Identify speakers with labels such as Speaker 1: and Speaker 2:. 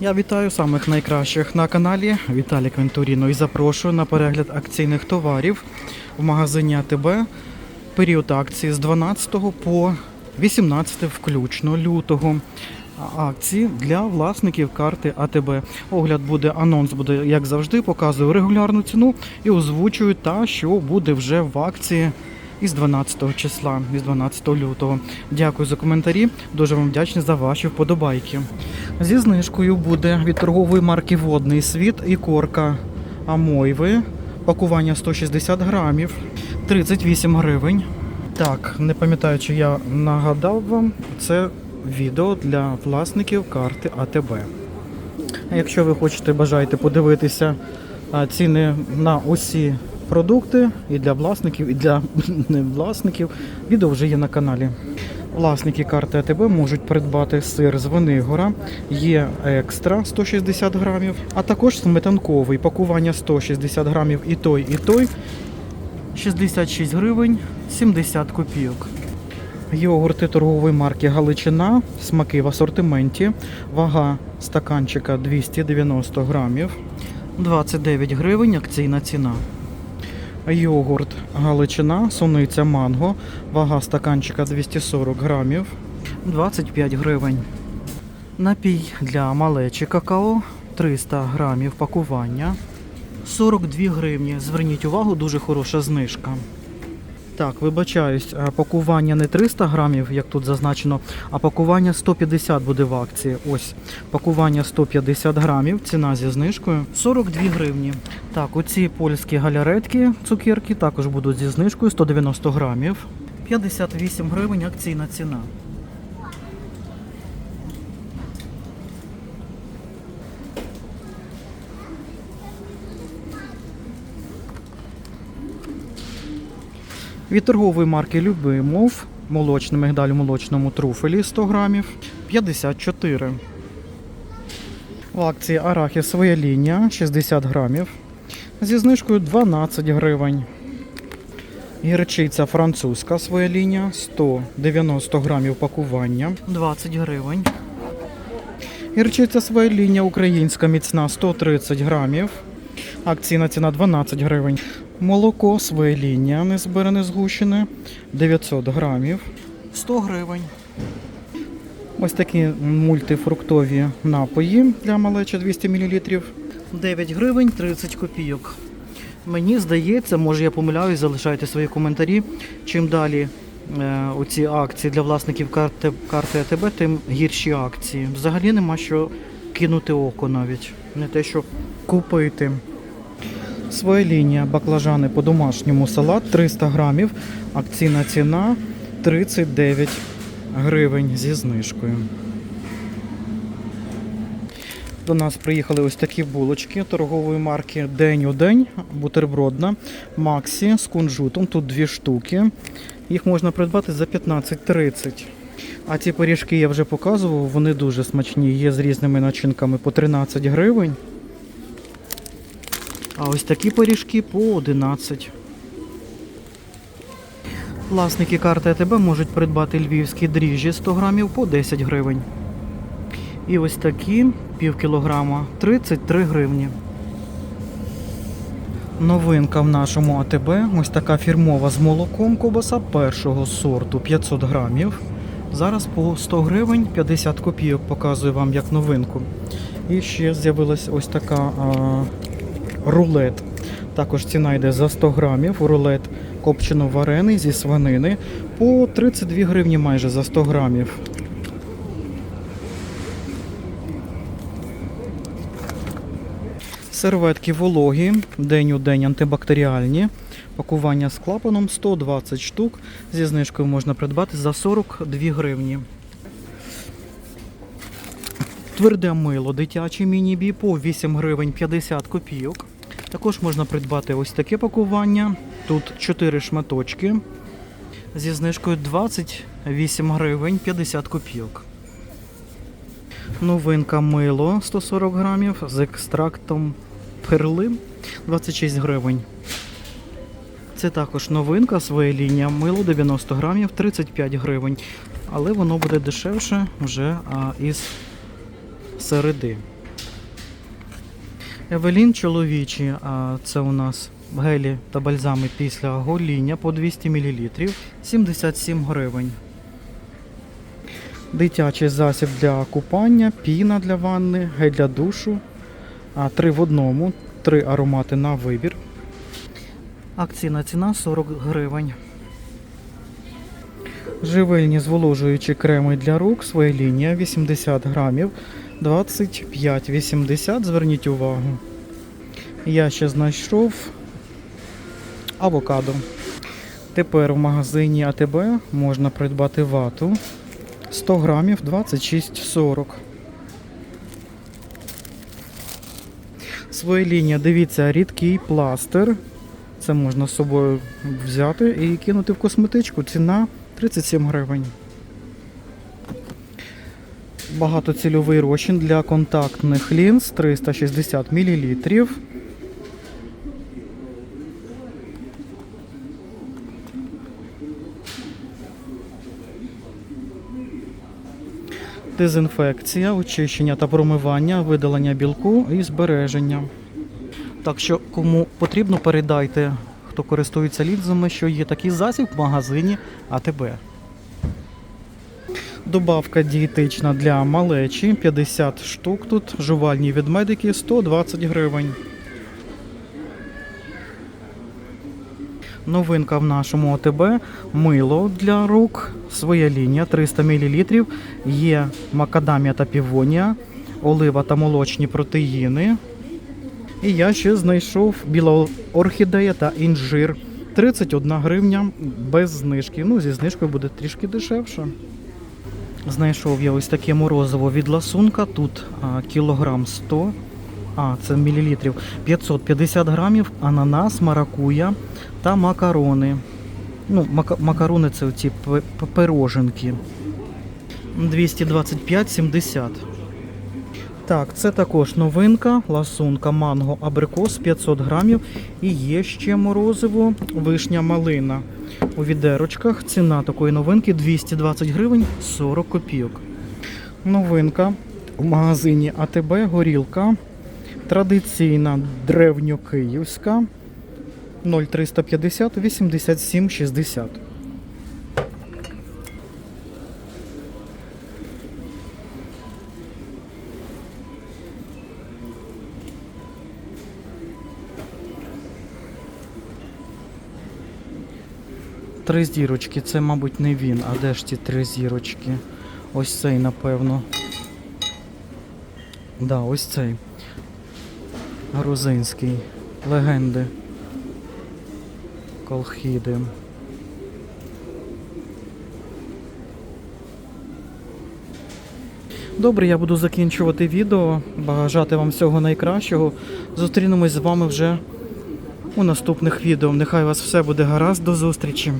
Speaker 1: Я вітаю самих найкращих на каналі Віталік Вентуріно і запрошую на перегляд акційних товарів в магазині АТБ. Період акції з 12 по 18 включно лютого. Акції для власників карти АТБ. Огляд буде, анонс буде, як завжди, показую регулярну ціну і озвучую та, що буде вже в акції із 12 числа, із 12 лютого. Дякую за коментарі. Дуже вам вдячний за ваші вподобайки. Зі знижкою буде від торгової марки Водний світ і корка Амойви. Пакування 160 грамів, 38 гривень. Так, не пам'ятаю, чи я нагадав вам, це відео для власників карти АТБ. Якщо ви хочете бажаєте подивитися ціни на усі продукти і для власників, і для не власників, відео вже є на каналі. Власники карти АТБ можуть придбати сир з Венигора, є екстра 160 грамів, а також сметанковий пакування 160 грамів і той, і той 66 гривень 70 копійок. Йогурти торгової марки Галичина, смаки в асортименті, вага стаканчика 290 грамів, 29 гривень акційна ціна. Йогурт Галичина, суниця манго, вага стаканчика 240 грамів, 25 гривень. Напій для малечі какао 300 грамів пакування, 42 гривні. Зверніть увагу, дуже хороша знижка. Так, вибачаюсь, пакування не 300 грамів, як тут зазначено, а пакування 150 буде в акції. Ось пакування 150 грамів, ціна зі знижкою 42 гривні. Так, оці польські галяретки, цукерки також будуть зі знижкою 190 грамів. 58 гривень акційна ціна. Від торгової марки Любимов молочний мигдаль у молочному труфелі 100 грамів 54. В акції арахіс своя лінія 60 грамів. Зі знижкою 12 гривень. Гірчиця французька своя лінія 190 грамів пакування 20 гривень. Гірчиця своя лінія українська міцна 130 грамів. Акційна ціна 12 гривень. Молоко своє лінія незбирене згущене 900 грамів 100 гривень. Ось такі мультифруктові напої для малечі 200 мл 9 гривень 30 копійок. Мені здається, може я помиляюсь, залишайте свої коментарі. Чим далі е, оці акції для власників карти, карти АТБ, тим гірші акції. Взагалі нема що кинути око навіть. Не те, що купити. Своя лінія баклажани по домашньому салат 300 грамів. Акційна ціна 39 гривень зі знижкою. До нас приїхали ось такі булочки торгової марки День у день, бутербродна, Максі з кунжутом. Тут дві штуки. Їх можна придбати за 15,30. А ці пиріжки я вже показував, вони дуже смачні, є з різними начинками по 13 гривень. А ось такі пиріжки по 11. Власники карти АТБ можуть придбати львівські дріжджі 100 грамів по 10 гривень. І ось такі пів кілограма 33 гривні. Новинка в нашому АТБ. Ось така фірмова з молоком ковбаса першого сорту 500 грамів. Зараз по 100 гривень 50 копійок показую вам як новинку. І ще з'явилась ось така а, рулет. Також ціна йде за 100 грамів. Рулет копчено варений зі свинини по 32 гривні майже за 100 грамів. Серветки вологі, день у день антибактеріальні. Пакування з клапаном 120 штук. Зі знижкою можна придбати за 42 гривні. Тверде мило дитяче міні-бі по 8 гривень 50 копійок. Також можна придбати ось таке пакування. Тут 4 шматочки. Зі знижкою 28 гривень 50 копійок. Новинка мило 140 грамів з екстрактом перли 26 гривень. Це також новинка, своя лінія мило 90 грамів 35 гривень. Але воно буде дешевше вже а, із середи. Евелін чоловічі, це у нас гелі та бальзами після гоління по 200 мл 77 гривень. Дитячий засіб для купання, піна для ванни, гель для душу. Три в одному, три аромати на вибір. Акційна ціна 40 гривень. Живильні зволожуючі креми для рук, своя лінія 80 грамів, 25,80. Зверніть увагу. Я ще знайшов авокадо. Тепер в магазині АТБ можна придбати вату 100 грамів 26,40. Своя лінія, дивіться, рідкий пластир. Це можна з собою взяти і кинути в косметичку. Ціна 37 гривень. Багатоцільовий розчин для контактних лінз 360 мл. Дезінфекція, очищення та промивання, видалення білку і збереження. Так що, кому потрібно, передайте, хто користується лінзами, що є такий засіб в магазині АТБ. Добавка дієтична для малечі 50 штук тут, жувальні від медики 120 гривень. Новинка в нашому ОТБ мило для рук, своя лінія 300 мл. Є макадамія та півонія, олива та молочні протеїни. І я ще знайшов біла орхідея та інжир. 31 гривня без знижки. Ну, зі знижкою буде трішки дешевше. Знайшов я ось таке морозиво від ласунка. Тут а, кілограм 100, а це мілілітрів 550 грамів, ананас, маракуя та макарони. Ну, мака- макарони це оці пироженки. 225,70. Так, це також новинка, ласунка манго абрикос 500 грамів. І є ще морозиво, вишня малина. У відерочках ціна такої новинки 220 гривень 40 копійок. Новинка в магазині АТБ горілка. Традиційна древньокиївська 0350 87 Три зірочки, це, мабуть, не він. А де ж ці три зірочки? Ось цей, напевно. Да, ось цей. Грузинський. Легенди. Колхіди. Добре, я буду закінчувати відео. Бажати вам всього найкращого. Зустрінемось з вами вже у наступних відео. Нехай вас все буде гаразд. До зустрічі.